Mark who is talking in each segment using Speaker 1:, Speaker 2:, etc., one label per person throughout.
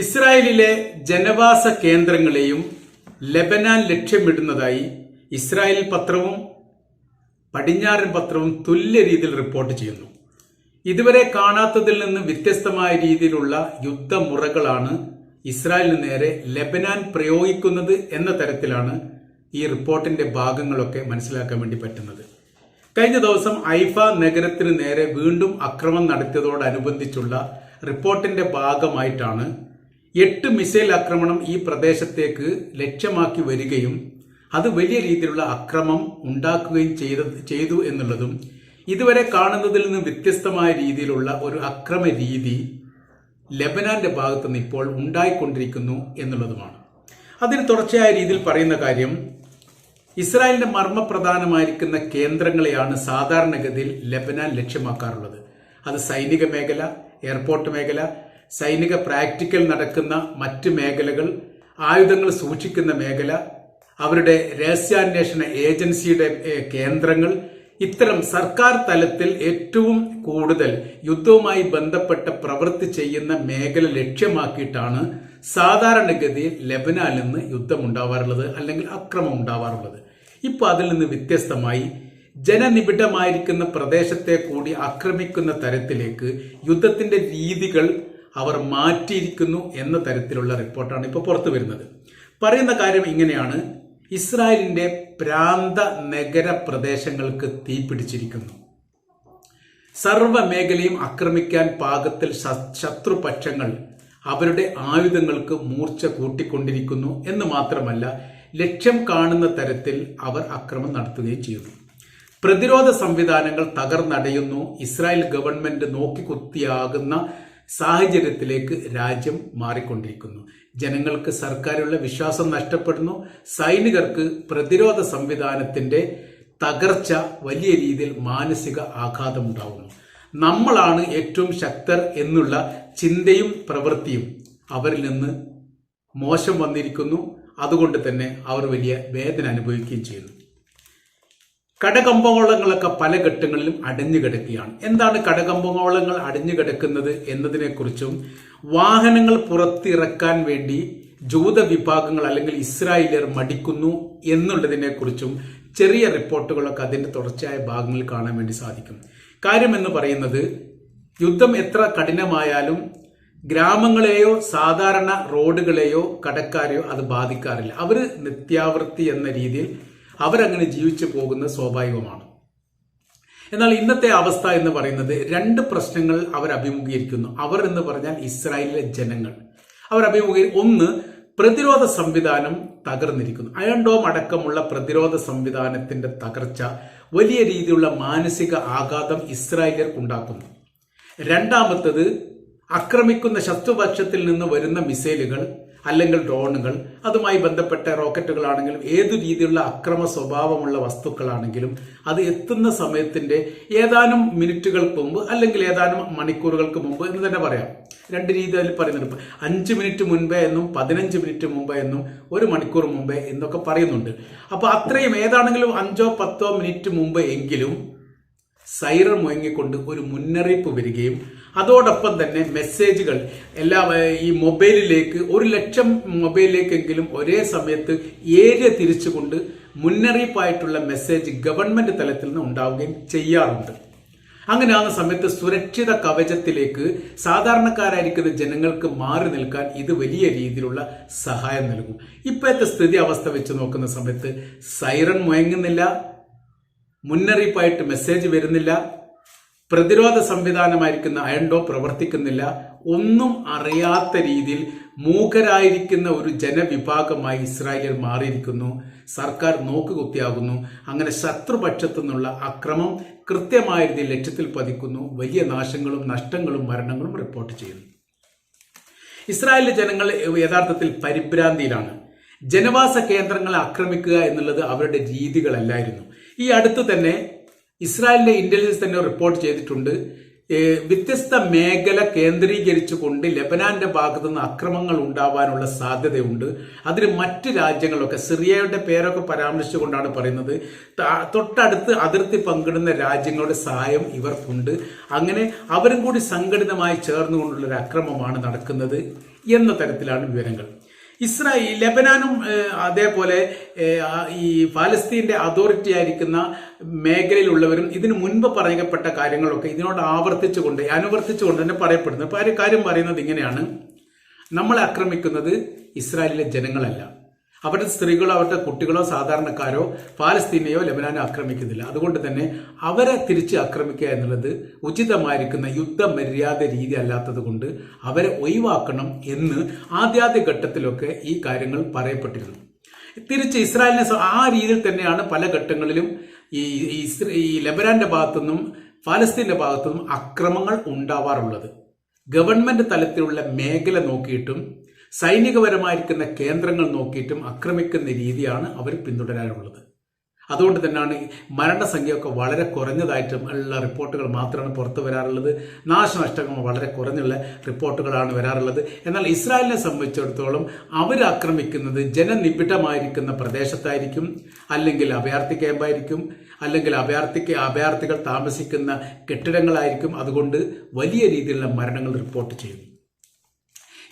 Speaker 1: ഇസ്രായേലിലെ ജനവാസ കേന്ദ്രങ്ങളെയും ലബനാൻ ലക്ഷ്യമിടുന്നതായി ഇസ്രായേൽ പത്രവും പടിഞ്ഞാറൻ പത്രവും തുല്യ രീതിയിൽ റിപ്പോർട്ട് ചെയ്യുന്നു. ഇതുവരെ കാണാത്തതിൽ നിന്ന് വ്യത്യസ്തമായ രീതിയിലുള്ള യുദ്ധമുറകളാണ് ഇസ്രായേലിന് നേരെ ലബനാൻ പ്രയോഗിക്കുന്നത് എന്ന തരത്തിലാണ് ഈ റിപ്പോർട്ടിന്റെ ഭാഗങ്ങളൊക്കെ മനസ്സിലാക്കാൻ വേണ്ടി പറ്റുന്നത്. കഴിഞ്ഞ ദിവസം ഐഫ നഗരത്തിന് നേരെ വീണ്ടും അക്രമം നടത്തിയതോടനുബന്ധിച്ചുള്ള റിപ്പോർട്ടിന്റെ ഭാഗമായിട്ടാണ് എട്ട് മിസൈൽ ആക്രമണം ഈ പ്രദേശത്തേക്ക് ലക്ഷ്യമാക്കി വരികയും അത് വലിയ രീതിയിലുള്ള അക്രമം ഉണ്ടാക്കുകയും ചെയ്ത ചെയ്തു എന്നുള്ളതും ഇതുവരെ കാണുന്നതിൽ നിന്ന് വ്യത്യസ്തമായ രീതിയിലുള്ള ഒരു അക്രമ രീതി ലബനാന്റെ ഭാഗത്ത് നിന്ന് ഇപ്പോൾ ഉണ്ടായിക്കൊണ്ടിരിക്കുന്നു എന്നുള്ളതുമാണ്. അതിന് തുടർച്ചയായ രീതിയിൽ പറയുന്ന കാര്യം ഇസ്രായേലിന്റെ മർമ്മപ്രധാനമായിരിക്കുന്ന കേന്ദ്രങ്ങളെയാണ് സാധാരണഗതിയിൽ ലബനാൻ ലക്ഷ്യമാക്കാറുള്ളത്. അത് സൈനിക മേഖല എയർപോർട്ട് മേഖല സൈനിക പ്രാക്ടിക്കൽ നടക്കുന്ന മറ്റ് മേഖലകൾ ആയുധങ്ങൾ സൂക്ഷിക്കുന്ന മേഖല അവരുടെ രഹസ്യാന്വേഷണ ഏജൻസിയുടെ കേന്ദ്രങ്ങൾ ഇത്തരം സർക്കാർ തലത്തിൽ ഏറ്റവും കൂടുതൽ യുദ്ധവുമായി ബന്ധപ്പെട്ട പ്രവൃത്തി ചെയ്യുന്ന മേഖല ലക്ഷ്യമാക്കിയിട്ടാണ് സാധാരണഗതിയിൽ ലബനാലിൽ നിന്ന് യുദ്ധം ഉണ്ടാവാറുള്ളത് അല്ലെങ്കിൽ അക്രമം ഉണ്ടാവാറുള്ളത് ഇപ്പോൾ അതിൽ നിന്ന് വ്യത്യസ്തമായി ജനനിബിഡമായിരിക്കുന്ന പ്രദേശത്തെ കൂടി ആക്രമിക്കുന്ന തരത്തിലേക്ക് യുദ്ധത്തിന്റെ രീതികൾ അവർ മാറ്റിയിരിക്കുന്നു എന്ന തരത്തിലുള്ള റിപ്പോർട്ടാണ് ഇപ്പോൾ പുറത്തു വരുന്നത്. പറയുന്ന കാര്യം ഇങ്ങനെയാണ്. ഇസ്രായേലിന്റെ പ്രാന്ത നഗര പ്രദേശങ്ങൾക്ക് തീപിടിച്ചിരിക്കുന്നു സർവ മേഖലയും ആക്രമിക്കാൻ പാകത്തിൽ ശത്രുപക്ഷങ്ങൾ അവരുടെ ആയുധങ്ങൾക്ക് മൂർച്ച കൂട്ടിക്കൊണ്ടിരിക്കുന്നു എന്ന് മാത്രമല്ല ലക്ഷ്യം കാണുന്ന തരത്തിൽ അവർ അക്രമം നടത്തുകയും ചെയ്യുന്നു. പ്രതിരോധ സംവിധാനങ്ങൾ തകർന്നടയുന്നു. ഇസ്രായേൽ ഗവൺമെന്റ് നോക്കിക്കുത്തിയാകുന്ന സാഹചര്യത്തിലേക്ക് രാജ്യം മാറിക്കൊണ്ടിരിക്കുന്നു. ജനങ്ങൾക്ക് സർക്കാരുള്ള വിശ്വാസം നഷ്ടപ്പെടുന്നു. സൈനികർക്ക് പ്രതിരോധ സംവിധാനത്തിന്റെ തകർച്ച വലിയ രീതിയിൽ മാനസിക ആഘാതമുണ്ടാവുന്നു. നമ്മളാണ് ഏറ്റവും ശക്തർ എന്നുള്ള ചിന്തയും പ്രവൃത്തിയും അവരിൽ നിന്ന് മോശം വന്നിരിക്കുന്നു. അതുകൊണ്ട് തന്നെ അവർ വലിയ വേദന അനുഭവിക്കുകയും ചെയ്യുന്നു. കടകമ്പോളങ്ങളൊക്കെ പല ഘട്ടങ്ങളിലും അടഞ്ഞു കിടക്കുകയാണ്. എന്താണ് കടകമ്പോളങ്ങൾ അടഞ്ഞു കിടക്കുന്നത് എന്നതിനെക്കുറിച്ചും വാഹനങ്ങൾ പുറത്തിറക്കാൻ വേണ്ടി ജൂത വിഭാഗങ്ങൾ അല്ലെങ്കിൽ ഇസ്രായേലിയർ മടിക്കുന്നു എന്നുള്ളതിനെക്കുറിച്ചും ചെറിയ റിപ്പോർട്ടുകളൊക്കെ അതിന്റെ തുടർച്ചയായ ഭാഗങ്ങളിൽ കാണാൻ വേണ്ടി സാധിക്കും. കാര്യം എന്ന് പറയുന്നത് യുദ്ധം എത്ര കഠിനമായാലും ഗ്രാമങ്ങളെയോ സാധാരണ റോഡുകളെയോ കടക്കാരെയോ അത് ബാധിക്കാറില്ല. അവർ നിത്യാവൃത്തി എന്ന രീതിയിൽ അവരങ്ങനെ ജീവിച്ചു പോകുന്നത് സ്വാഭാവികമാണ്. എന്നാൽ ഇന്നത്തെ അവസ്ഥ എന്ന് പറയുന്നത് രണ്ട് പ്രശ്നങ്ങൾ അവർ അഭിമുഖീകരിക്കുന്നു. അവർ എന്ന് പറഞ്ഞാൽ ഇസ്രായേലിലെ ജനങ്ങൾ. അവർ അഭിമുഖീ ഒന്ന് പ്രതിരോധ സംവിധാനം തകർന്നിരിക്കുന്നു. അയൺ ഡോം അടക്കമുള്ള പ്രതിരോധ സംവിധാനത്തിന്റെ തകർച്ച വലിയ രീതിയിലുള്ള മാനസിക ആഘാതം ഇസ്രായേലിയർക്ക് ഉണ്ടാക്കുന്നു. രണ്ടാമത്തത് ആക്രമിക്കുന്ന ശത്രുപക്ഷത്തിൽ നിന്ന് വരുന്ന മിസൈലുകൾ അല്ലെങ്കിൽ ഡ്രോണുകൾ. അതുമായി ബന്ധപ്പെട്ട റോക്കറ്റുകളാണെങ്കിലും ഏതു രീതിയിലുള്ള അക്രമ സ്വഭാവമുള്ള വസ്തുക്കളാണെങ്കിലും അത് എത്തുന്ന സമയത്തിന്റെ ഏതാനും മിനിറ്റുകൾക്ക് മുമ്പ് അല്ലെങ്കിൽ ഏതാനും മണിക്കൂറുകൾക്ക് മുമ്പ് എന്ന് തന്നെ പറയാം. രണ്ട് രീതിയിൽ പറയുന്നുണ്ട് അഞ്ച് മിനിറ്റ് മുൻപേ എന്നും പതിനഞ്ച് മിനിറ്റ് മുമ്പേ എന്നും ഒരു മണിക്കൂർ മുമ്പേ എന്നൊക്കെ പറയുന്നുണ്ട്. അപ്പോൾ അത്രയും ഏതാണെങ്കിലും അഞ്ചോ പത്തോ മിനിറ്റ് മുമ്പ് എങ്കിലും സൈറൺ മുഴങ്ങിക്കൊണ്ട് ഒരു മുന്നറിയിപ്പ് വരികയും അതോടൊപ്പം തന്നെ മെസ്സേജുകൾ എല്ലാ ഈ മൊബൈലിലേക്ക് ഒരു ലക്ഷം മൊബൈലിലേക്കെങ്കിലും ഒരേ സമയത്ത് ഏരിയ തിരിച്ചുകൊണ്ട് മുന്നറിയിപ്പായിട്ടുള്ള മെസ്സേജ് ഗവൺമെന്റ് തലത്തിൽ നിന്ന് ഉണ്ടാവുകയും ചെയ്യാറുണ്ട്. അങ്ങനെ ആ സമയത്ത് സുരക്ഷിത കവചത്തിലേക്ക് സാധാരണക്കാരായിരിക്കുന്ന ജനങ്ങൾക്ക് മാറി നിൽക്കാൻ ഇത് വലിയ രീതിയിലുള്ള സഹായം നൽകും. ഇപ്പോഴത്തെ സ്ഥിതി അവസ്ഥ വെച്ച് നോക്കുന്ന സമയത്ത് സൈറൺ മുഴങ്ങുന്നില്ല മുന്നറിയിപ്പായിട്ട് മെസ്സേജ് വരുന്നില്ല പ്രതിരോധ സംവിധാനമായിരിക്കുന്ന അയൺഡോ പ്രവർത്തിക്കുന്നില്ല. ഒന്നും അറിയാത്ത രീതിയിൽ മൂകരായിരിക്കുന്ന ഒരു ജനവിഭാഗമായി ഇസ്രായേലിൽ മാറിയിരിക്കുന്നു. സർക്കാർ നോക്കുകുത്തിയാകുന്നു. അങ്ങനെ ശത്രുപക്ഷത്തു നിന്നുള്ള അക്രമം കൃത്യമായ രീതിയിൽ ലക്ഷ്യത്തിൽ പതിക്കുന്നു. വലിയ നാശങ്ങളും നഷ്ടങ്ങളും മരണങ്ങളും റിപ്പോർട്ട് ചെയ്യുന്നു. ഇസ്രായേലിലെ ജനങ്ങൾ യഥാർത്ഥത്തിൽ പരിഭ്രാന്തിയിലാണ്. ജനവാസ കേന്ദ്രങ്ങളെ ആക്രമിക്കുക എന്നുള്ളത് അവരുടെ രീതികളല്ലായിരുന്നു. ഈ അടുത്ത് തന്നെ ഇസ്രായേലിന്റെ ഇന്റലിജൻസ് തന്നെ റിപ്പോർട്ട് ചെയ്തിട്ടുണ്ട്. വ്യത്യസ്ത മേഖല കേന്ദ്രീകരിച്ചുകൊണ്ട് ലബനാന്റെ ഭാഗത്തു നിന്ന് അക്രമങ്ങൾ ഉണ്ടാവാനുള്ള സാധ്യതയുണ്ട്. അതിന് മറ്റ് രാജ്യങ്ങളൊക്കെ സിറിയയുടെ പേരൊക്കെ പരാമർശിച്ചുകൊണ്ടാണ് പറയുന്നത്. തൊട്ടടുത്ത് അതിർത്തി പങ്കിടുന്ന രാജ്യങ്ങളുടെ സഹായം ഇവർക്കുണ്ട്. അങ്ങനെ അവരും കൂടി സംഘടിതമായി ചേർന്നുകൊണ്ടുള്ള ഒരു അക്രമമാണ് നടക്കുന്നത് എന്ന തരത്തിലാണ് വിവരങ്ങൾ. ഇസ്രായേൽ ലെബനാനും അതേപോലെ ഈ ഫലസ്തീന്റെ അതോറിറ്റി ആയിരിക്കുന്ന മേഖലയിലുള്ളവരും ഇതിനു മുൻപ് പറയപ്പെട്ട കാര്യങ്ങളൊക്കെ ഇതിനോട് ആവർത്തിച്ചുകൊണ്ട് അനുവർത്തിച്ചുകൊണ്ട് തന്നെ പറയപ്പെടുന്നു. അപ്പൊ ആ കാര്യം പറയുന്നത് ഇങ്ങനെയാണ്. നമ്മളെ ആക്രമിക്കുന്നത് ഇസ്രായേലിലെ ജനങ്ങളല്ല. അവരുടെ സ്ത്രീകളോ അവരുടെ കുട്ടികളോ സാധാരണക്കാരോ പാലസ്തീനെയോ ലബനാനോ ആക്രമിക്കുന്നില്ല. അതുകൊണ്ട് തന്നെ അവരെ തിരിച്ച് ആക്രമിക്കുക എന്നുള്ളത് ഉചിതമായിരിക്കുന്ന യുദ്ധമര്യാദ രീതി അല്ലാത്തത് കൊണ്ട് അവരെ ഒഴിവാക്കണം എന്ന് ആദ്യാദ്യ ഘട്ടത്തിലൊക്കെ ഈ കാര്യങ്ങൾ പറയപ്പെട്ടിരുന്നു. തിരിച്ച് ഇസ്രായേലിനെ ആ രീതിയിൽ തന്നെയാണ് പല ഘട്ടങ്ങളിലും ഈ ഈ ലബനാന്റെ ഭാഗത്തുനിന്നും ഫലസ്തീന്റെ ഭാഗത്തുനിന്നും അക്രമങ്ങൾ ഉണ്ടാവാറുള്ളത്. ഗവൺമെന്റ് തലത്തിലുള്ള മേഖല നോക്കിയിട്ടും സൈനികപരമായിരിക്കുന്ന കേന്ദ്രങ്ങൾ നോക്കിയിട്ടും ആക്രമിക്കുന്ന രീതിയാണ് അവർ പിന്തുടരാനുള്ളത്. അതുകൊണ്ട് തന്നെയാണ് മരണസംഖ്യയൊക്കെ വളരെ കുറഞ്ഞതായിട്ടും ഉള്ള റിപ്പോർട്ടുകൾ മാത്രമാണ് പുറത്തു വരാറുള്ളത്. നാശനഷ്ടങ്ങൾ വളരെ കുറഞ്ഞുള്ള റിപ്പോർട്ടുകളാണ് വരാറുള്ളത്. എന്നാൽ ഇസ്രായേലിനെ സംബന്ധിച്ചിടത്തോളം അവർ ആക്രമിക്കുന്നത് ജനനിബിഡമായിരിക്കുന്ന പ്രദേശത്തായിരിക്കും അല്ലെങ്കിൽ അഭയാർത്ഥി ക്യാമ്പായിരിക്കും അല്ലെങ്കിൽ അഭയാർത്ഥിക്ക് അഭയാർത്ഥികൾ താമസിക്കുന്ന കെട്ടിടങ്ങളായിരിക്കും. അതുകൊണ്ട് വലിയ രീതിയിലുള്ള മരണങ്ങൾ റിപ്പോർട്ട് ചെയ്യുന്നു.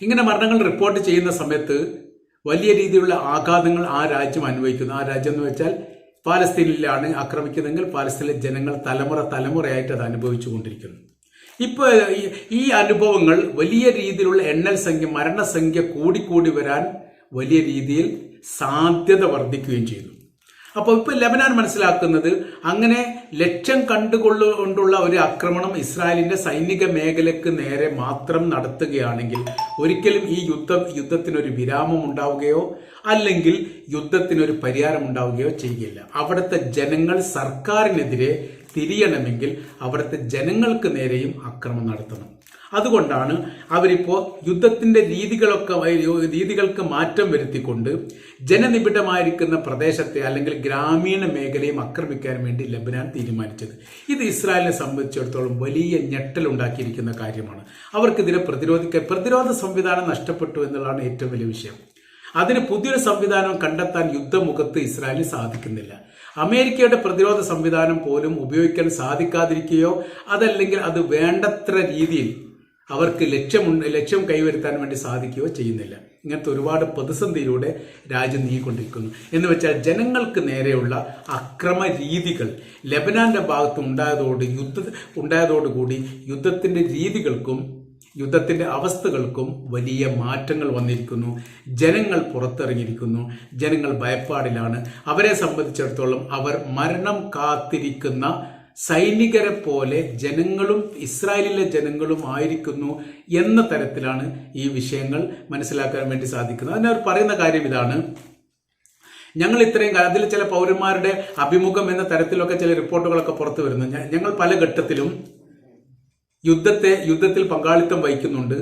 Speaker 1: ഇങ്ങനെ മരണങ്ങൾ റിപ്പോർട്ട് ചെയ്യുന്ന സമയത്ത് വലിയ രീതിയിലുള്ള ആഘാതങ്ങൾ ആ രാജ്യം അനുഭവിക്കുന്നു. ആ രാജ്യം എന്ന് വെച്ചാൽ പാലസ്തീനിലാണ് ആക്രമിക്കുന്നതെങ്കിൽ പാലസ്തീനിലെ ജനങ്ങൾ തലമുറ തലമുറയായിട്ട് അത് അനുഭവിച്ചുകൊണ്ടിരിക്കുന്നു. ഇപ്പൊ ഈ- ഈ അനുഭവങ്ങൾ വലിയ രീതിയിലുള്ള എണ്ണൽ സംഖ്യ മരണസംഖ്യ കൂടിക്കൂടി വരാൻ വലിയ രീതിയിൽ സാധ്യത വർദ്ധിക്കുകയും ചെയ്യുന്നു. അപ്പോൾ ഇപ്പോൾ ലബനാൻ മനസ്സിലാക്കുന്നത് അങ്ങനെ ലക്ഷ്യം കണ്ടുകൊണ്ടുള്ള ഒരു ആക്രമണം ഇസ്രായേലിന്റെ സൈനിക മേഖലയ്ക്ക് നേരെ മാത്രം നടത്തുകയാണെങ്കിൽ ഒരിക്കലും ഈ യുദ്ധം യുദ്ധത്തിനൊരു വിരാമം ഉണ്ടാവുകയോ അല്ലെങ്കിൽ യുദ്ധത്തിനൊരു പരിഹാരം ഉണ്ടാവുകയോ ചെയ്യില്ല. അവിടുത്തെ ജനങ്ങൾ സർക്കാരിനെതിരെ തിരിയണമെങ്കിൽ അവിടുത്തെ ജനങ്ങൾക്ക് നേരെയും അക്രമം നടത്തണം. അതുകൊണ്ടാണ് അവരിപ്പോ യുദ്ധത്തിന്റെ രീതികളൊക്കെ രീതികൾക്ക് മാറ്റം വരുത്തിക്കൊണ്ട് ജനനിബിഡമായിരിക്കുന്ന പ്രദേശത്തെ അല്ലെങ്കിൽ ഗ്രാമീണ മേഖലയും ആക്രമിക്കാൻ വേണ്ടി ലബനാൻ തീരുമാനിച്ചത്. ഇത് ഇസ്രായേലിനെ സംബന്ധിച്ചിടത്തോളം വലിയ ഞെട്ടലുണ്ടാക്കിയിരിക്കുന്ന കാര്യമാണ്. അവർക്കിതിനെ പ്രതിരോധിക്കാൻ പ്രതിരോധ സംവിധാനം നഷ്ടപ്പെട്ടു എന്നുള്ളതാണ് ഏറ്റവും വലിയ വിഷയം. അതിന് പുതിയൊരു സംവിധാനം കണ്ടെത്താൻ യുദ്ധമുഖത്ത് ഇസ്രായേലിന് സാധിക്കുന്നില്ല. അമേരിക്കയുടെ പ്രതിരോധ സംവിധാനം പോലും ഉപയോഗിക്കാൻ സാധിക്കാതിരിക്കുകയോ അതല്ലെങ്കിൽ അത് വേണ്ടത്ര രീതിയിൽ അവർക്ക് ലക്ഷ്യം ലക്ഷ്യം കൈവരുത്താൻ വേണ്ടി സാധിക്കുകയോ ചെയ്യുന്നില്ല. ഇങ്ങനത്തെ ഒരുപാട് പ്രതിസന്ധിയിലൂടെ രാജ്യം നീങ്ങിക്കൊണ്ടിരിക്കുന്നു. എന്ന് വെച്ചാൽ ജനങ്ങൾക്ക് നേരെയുള്ള അക്രമ രീതികൾ ലബനാന്റെ ഭാഗത്ത് ഉണ്ടായതോട് യുദ്ധ ഉണ്ടായതോടുകൂടി യുദ്ധത്തിന്റെ രീതികൾക്കും യുദ്ധത്തിന്റെ അവസ്ഥകൾക്കും വലിയ മാറ്റങ്ങൾ വന്നിരിക്കുന്നു. ജനങ്ങൾ പുറത്തിറങ്ങിയിരിക്കുന്നു. ജനങ്ങൾ ഭയപ്പാടിലാണ്. അവരെ സംബന്ധിച്ചിടത്തോളം അവർ മരണം കാത്തിരിക്കുന്ന സൈനികരെ പോലെ ജനങ്ങളും ഇസ്രായേലിലെ ജനങ്ങളും ആയിരിക്കുന്നു എന്ന തരത്തിലാണ് ഈ വിഷയങ്ങൾ മനസ്സിലാക്കാൻ വേണ്ടി സാധിക്കുന്നത്. അതിനവർ പറയുന്ന കാര്യം ഇതാണ്. ഞങ്ങൾ ഇത്രയും കാലം അതിൽ ചില പൗരന്മാരുടെ അഭിമുഖം എന്ന തരത്തിലൊക്കെ ചില റിപ്പോർട്ടുകളൊക്കെ പുറത്തു വരുന്നു. ഞങ്ങൾ പല ഘട്ടത്തിലും യുദ്ധത്തെ യുദ്ധത്തിൽ പങ്കാളിത്തം വഹിക്കുന്നുണ്ട്.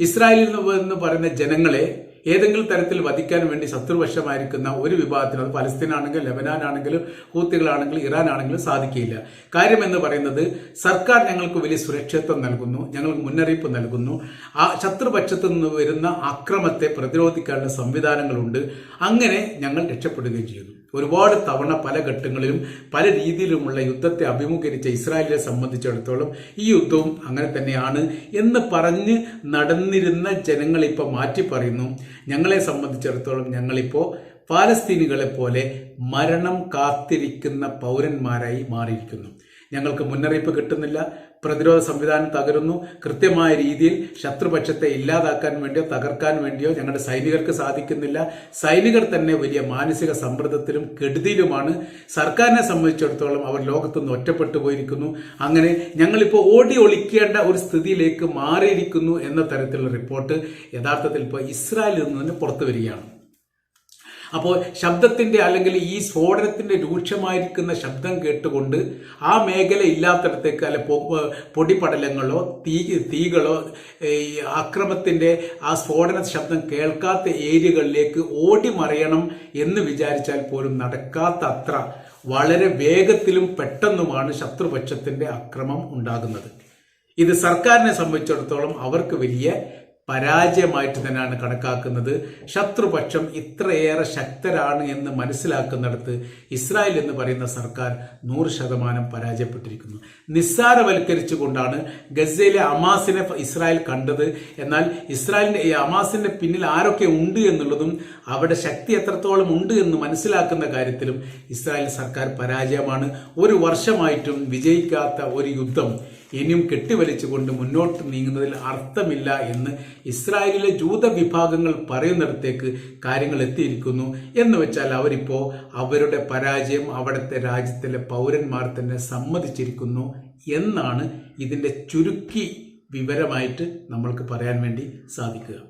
Speaker 1: ഇസ്രായേലിൽ നിന്ന് പറയുന്ന ജനങ്ങളെ ഏതെങ്കിലും തരത്തിൽ വധിക്കാൻ വേണ്ടി ശത്രുവശമായിരിക്കുന്ന ഒരു വിഭാഗത്തിന് അത് പലസ്തീനാണെങ്കിലും ലബനാൻ ആണെങ്കിലും ഹൂത്തികളാണെങ്കിലും ഇറാൻ ആണെങ്കിലും സാധിക്കില്ല. കാര്യം എന്ന് പറയുന്നത് സർക്കാർ ഞങ്ങൾക്ക് വലിയ സുരക്ഷിതത്വം നൽകുന്നു ഞങ്ങൾക്ക് മുന്നറിയിപ്പ് നൽകുന്നു. ആ ശത്രുപക്ഷത്തു നിന്ന് വരുന്ന അക്രമത്തെ പ്രതിരോധിക്കാനുള്ള സംവിധാനങ്ങളുണ്ട്. അങ്ങനെ ഞങ്ങൾ രക്ഷപ്പെടുകയും ചെയ്തു. ഒരുപാട് തവണ പല ഘട്ടങ്ങളിലും പല രീതിയിലുമുള്ള യുദ്ധത്തെ അഭിമുഖീകരിച്ച ഇസ്രായേലിനെ സംബന്ധിച്ചിടത്തോളം ഈ യുദ്ധവും അങ്ങനെ തന്നെയാണ് എന്ന് പറഞ്ഞ് നടന്നിരുന്ന ജനങ്ങളിപ്പോൾ മാറ്റി പറയുന്നു. ഞങ്ങളെ സംബന്ധിച്ചിടത്തോളം ഞങ്ങളിപ്പോൾ പാലസ്തീനികളെ പോലെ മരണം കാത്തിരിക്കുന്ന പൗരന്മാരായി മാറിയിരിക്കുന്നു. ഞങ്ങൾക്ക് മുന്നറിയിപ്പ് കിട്ടുന്നില്ല. പ്രതിരോധ സംവിധാനം തകരുന്നു. കൃത്യമായ രീതിയിൽ ശത്രുപക്ഷത്തെ ഇല്ലാതാക്കാൻ വേണ്ടിയോ തകർക്കാൻ വേണ്ടിയോ ഞങ്ങളുടെ സൈനികർക്ക് സാധിക്കുന്നില്ല. സൈനികർ തന്നെ വലിയ മാനസിക സമ്മർദ്ദത്തിലും കെടുതിയിലുമാണ്. സർക്കാരിനെ സംബന്ധിച്ചിടത്തോളം അവർ ലോകത്തുനിന്ന് ഒറ്റപ്പെട്ടു പോയിരിക്കുന്നു. അങ്ങനെ ഞങ്ങളിപ്പോൾ ഓടി ഒളിക്കേണ്ട ഒരു സ്ഥിതിയിലേക്ക് മാറിയിരിക്കുന്നു എന്ന തരത്തിലുള്ള റിപ്പോർട്ട് യഥാർത്ഥത്തിൽ ഇപ്പോൾ ഇസ്രായേലിൽ നിന്ന് തന്നെ പുറത്തു വരികയാണ്. അപ്പോൾ ശബ്ദത്തിന്റെ അല്ലെങ്കിൽ ഈ സ്ഫോടനത്തിന്റെ രൂക്ഷമായിരിക്കുന്ന ശബ്ദം കേട്ടുകൊണ്ട് ആ മേഖല ഇല്ലാത്തടത്തേക്ക് അല്ലെ പൊടിപടലങ്ങളോ തീ തീകളോ ഈ അക്രമത്തിന്റെ ആ സ്ഫോടന ശബ്ദം കേൾക്കാത്ത ഏരിയകളിലേക്ക് ഓടി മറിയണം എന്ന് വിചാരിച്ചാൽ പോലും നടക്കാത്ത അത്ര വളരെ വേഗത്തിലും പെട്ടെന്നുമാണ് ശത്രുപക്ഷത്തിന്റെ അക്രമം ഉണ്ടാകുന്നത്. ഇത് സർക്കാരിനെ സംബന്ധിച്ചിടത്തോളം അവർക്ക് വലിയ പരാജയമായിട്ട് തന്നെയാണ് കണക്കാക്കുന്നത്. ശത്രുപക്ഷം ഇത്രയേറെ ശക്തരാണ് എന്ന് മനസ്സിലാക്കുന്നിടത്ത് ഇസ്രായേൽ എന്ന് പറയുന്ന സർക്കാർ നൂറ് ശതമാനം പരാജയപ്പെട്ടിരിക്കുന്നു. നിസ്സാരവൽക്കരിച്ചു നിസ്സാരവൽക്കരിച്ചുകൊണ്ടാണ് ഗസയിലെ അമാസിനെ ഇസ്രായേൽ കണ്ടത്. എന്നാൽ ഇസ്രായേലിന്റെ ഈ അമാസിന്റെ പിന്നിൽ ആരൊക്കെ ഉണ്ട് എന്നുള്ളതും അവിടെ ശക്തി എത്രത്തോളം ഉണ്ട് എന്ന് മനസ്സിലാക്കുന്ന കാര്യത്തിലും ഇസ്രായേൽ സർക്കാർ പരാജയമാണ്. ഒരു വർഷമായിട്ടും വിജയിക്കാത്ത ഒരു യുദ്ധം ഇനിയും കെട്ടിവലിച്ചുകൊണ്ട് മുന്നോട്ട് നീങ്ങുന്നതിൽ അർത്ഥമില്ല എന്ന് ഇസ്രായേലിലെ ജൂത വിഭാഗങ്ങൾ പറയുന്നിടത്തേക്ക് കാര്യങ്ങൾ എത്തിയിരിക്കുന്നു. എന്ന് വെച്ചാൽ അവരിപ്പോ അവരുടെ പരാജയം അവിടുത്തെ രാജ്യത്തിലെ പൗരന്മാർ തന്നെ സമ്മതിച്ചിരിക്കുന്നു എന്നാണ് ഇതിന്റെ ചുരുക്കി വിവരമായിട്ട് നമ്മൾക്ക് പറയാൻ വേണ്ടി സാധിക്കുക.